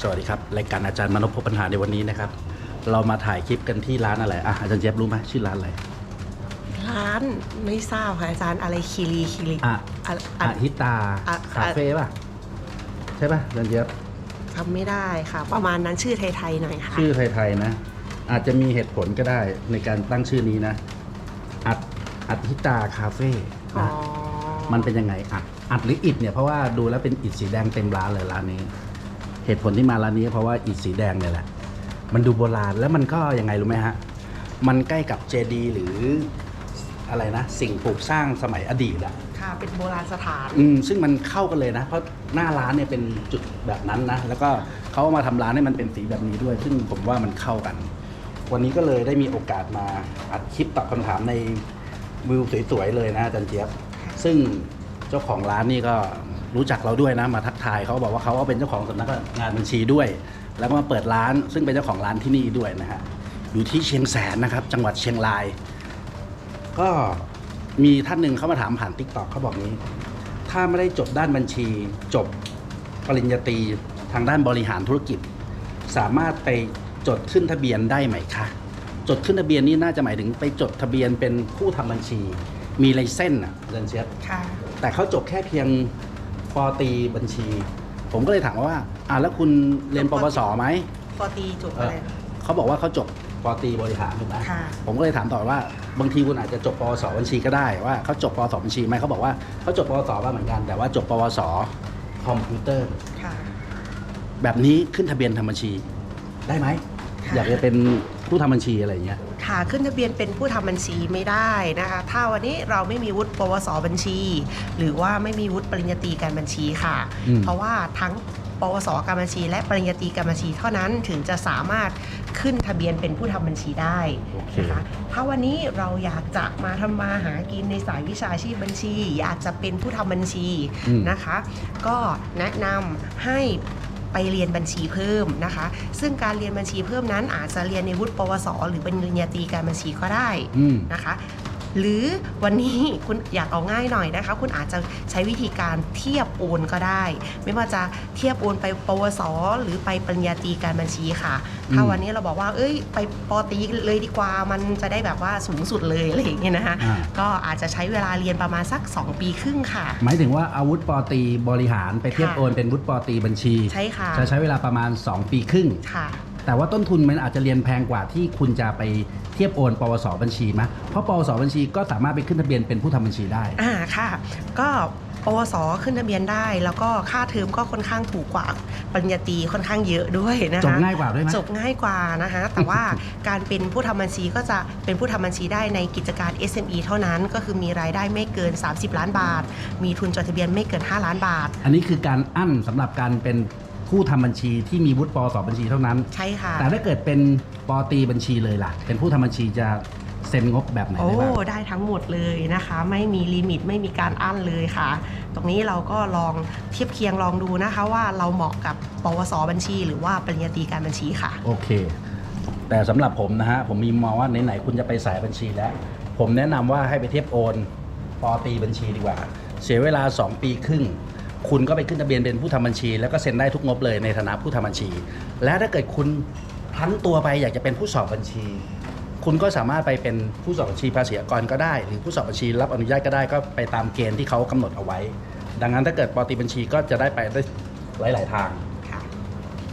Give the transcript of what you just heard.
สวัสดีครับรายการอาจารย์มนพพบปัญหาในวันนี้นะครับ เรามาถ่ายคลิปกันที่ร้านอะไรอะอาจารย์เจี๊ยบรู้ไหมชื่อร้านอะไรร้านไม่ทราบค่ะอาจารย์อะไรคีรีคีรีอะอะอาอะฮิตาอะคาเฟ่ป่ะใช่ป่ะอาจารย์เจี๊ยบจำไม่ได้ค่ะ ประมาณนั้นชื่อไทยๆหน่อยค่ะ ชื่อไทยๆนะ อาจจะมีเหตุผลก็ได้ในการตั้งชื่อนี้นะอัดอัดฮิตาคาเฟ่อ๋อ นะมันเป็นยังไงอัดอัดหรืออิดเนี่ยเพราะว่าดูแล้วเป็นอิฐสีแดงเต็มร้านเลยร้านนี้ เหตุผลที่มาร้านนี้เพราะว่าอิฐสีแดงเนี่ยแหละ มันดูโบราณแล้วมันก็ยังไงรู้ไหมฮะ มันใกล้กับเจดีย์หรืออะไรนะ สิ่งปลูกสร้างสมัยอดีตอะค่ะ เป็นโบราณสถาน อืมซึ่งมันเข้ากันเลยนะ เพราะหน้าร้านเนี่ยเป็นจุดแบบนั้นนะ แล้วก็เขาเอามาทำร้านให้มันเป็นสีแบบนี้ด้วย ซึ่งผมว่ามันเข้ากัน วันนี้ก็เลยได้มีโอกาสมาอัดคลิปตอบคำถามในวิวสวยๆเลยนะอาจารย์เจี๊ยบ ซึ่ง เจ้าของร้านนี่ก็รู้จักเราด้วยนะมาทักทายเขาบอกว่าเขาก็เป็นเจ้าของสำนักงานบัญชีด้วย แล้วก็มาเปิดร้าน ซึ่งเป็นเจ้าของร้านที่นี่ด้วยนะฮะอยู่ที่เชียงแสนนะครับ จังหวัดเชียงราย ก็มีท่านหนึ่งเขามาถามผ่านทิกตอกเขาบอกนี้ ถ้าไม่ได้จบด้านบัญชีจบปริญญาตรีทางด้านบริหารธุรกิจ สามารถไปจดขึ้นทะเบียนได้ไหมคะจดขึ้นทะเบียนนี่น่าจะหมายถึงไปจดทะเบียนเป็นผู้ทำบัญชี มีไลเส้นอะเรนเชียบค่ะ แต่เขาจบแค่เพียงปอตรีบัญชี ผมก็เลยถามว่าอ่าแล้วคุณเรียนปวสไหมปอตรีจบเออะไรอเขาบอกว่าเขาจบปอตรีบริหารถูกไหมค่ะผมก็เลยถามต่อว่าบางทีคุณอาจจะจบปวสบัญชีก็ได้ว่าเขาจบปวสบัญชีไหมเขาบอกว่าเขาจบปวสมาเหมือนกัน แต่ว่าจบปวสคอมพิวเตอร์ ค่ะ แบบนี้ขึ้นทะเบียนทำบัญชีได้ไหม ค่ะ อยากจะเป็น ผู้ทำบัญชีอะไรอย่างเงี้ยค่ะขึ้นทะเบียนเป็นผู้ทำบัญชีไม่ได้นะคะ ถ้าวันนี้เราไม่มีวุฒิปวสบัญชี หรือว่าไม่มีวุฒิปริญญาตรีการบัญชีค่ะอืมเพราะว่าทั้งปวสการบัญชี และปริญญาตรีการบัญชีเท่านั้นถึงจะสามารถขึ้นทะเบียนเป็นผู้ทำบัญชีได้โอเคนะคะถ้าวันนี้เราอยากจะมาทำมาหากินในสายวิชาชีพบัญชี อยากจะเป็นผู้ทำบัญชีอืมนะคะ ก็แนะนำให้ ไปเรียนบัญชีเพิ่มนะคะ ซึ่งการเรียนบัญชีเพิ่มนั้นอาจจะเรียนในวุฒิปวส หรือปริญญาตรีการบัญชีก็ได้อืมนะคะ หรือวันนี้คุณอยากเอาง่ายหน่อยนะคะ คุณอาจจะใช้วิธีการเทียบโอนก็ได้ ไม่ว่าจะเทียบโอนไปปวส หรือไปปริญญาตรีการบัญชีค่ะ ถ้าอืมวันนี้เราบอกว่า เอ้ย ไปปอตรีเลยดีกว่ามันจะได้แบบว่าสูงสุดเลยอะไรอย่างเงี้ยนะคะอ่าก็อาจจะใช้เวลาเรียนประมาณสัก 2 ปีครึ่งค่ะ หมายถึงว่าอาวุธปอตรีบริหารไปเทียบค่ะโอนเป็นวุฒิปอตรีบัญชีใช่ค่ะจะใช้เวลาประมาณ 2 ปีครึ่งค่ะ แต่ว่าต้นทุนมันอาจจะเรียนแพงกว่าที่คุณจะไปเทียบโอนปวสบัญชีไหมเพราะปวสบัญชีก็สามารถไปขึ้นทะเบียนเป็นผู้ทำบัญชีได้อ่าค่ะ ก็ปวสขึ้นทะเบียนได้ แล้วก็ค่าเทอมก็ค่อนข้างถูกกว่าปริญญาตรีค่อนข้างเยอะด้วยนะคะจบง่ายกว่าด้วยไหมจบง่ายกว่านะคะแต่ว่าการเป็นผู้ทำบัญชีก็จะเป็นผู้ทำบัญชีได้ในกิจการ SME เท่านั้นก็คือมีรายได้ไม่เกิน 30 ล้านบาท มีทุนจดทะเบียนไม่เกิน 5 ล้านบาท อันนี้คือการอั้นสำหรับการเป็น ผู้ทำบัญชีที่มีวุฒิปวสบัญชีเท่านั้น ใช่ค่ะ แต่ถ้าเกิดเป็นปอตรีบัญชีเลยล่ะ เป็นผู้ทำบัญชีจะเซ็นงบแบบไหนโอ้ ได้บ้าง ได้ทั้งหมดเลยนะคะ ไม่มีลิมิตไม่มีการอั้นเลยค่ะ ตรงนี้เราก็ลองเทียบเคียงลองดูนะคะว่าเราเหมาะกับปวสบัญชี หรือว่าปริญญาตรีการบัญชีค่ะ โอเค แต่สำหรับผมนะฮะ ผมมีมองว่าไหนๆคุณจะไปสายบัญชีแล้ว ผมแนะนำว่าให้ไปเทียบโอนปอตรีบัญชีดีกว่า เสียเวลา 2 ปีครึ่ง คุณก็ไปขึ้นทะเบียนเป็นผู้ทำบัญชี แล้วก็เซ็นได้ทุกงบเลยในฐานะผู้ทำบัญชี และถ้าเกิดคุณพลันตัวไปอยากจะเป็นผู้สอบบัญชี คุณก็สามารถไปเป็นผู้สอบบัญชีภาษีอากรก็ได้ หรือผู้สอบบัญชีรับอนุญาตก็ได้ก็ไปตามเกณฑ์ที่เขากำหนดเอาไว้ ดังนั้นถ้าเกิดปอตีบัญชีก็จะได้ไปได้หลาย ๆ ทาง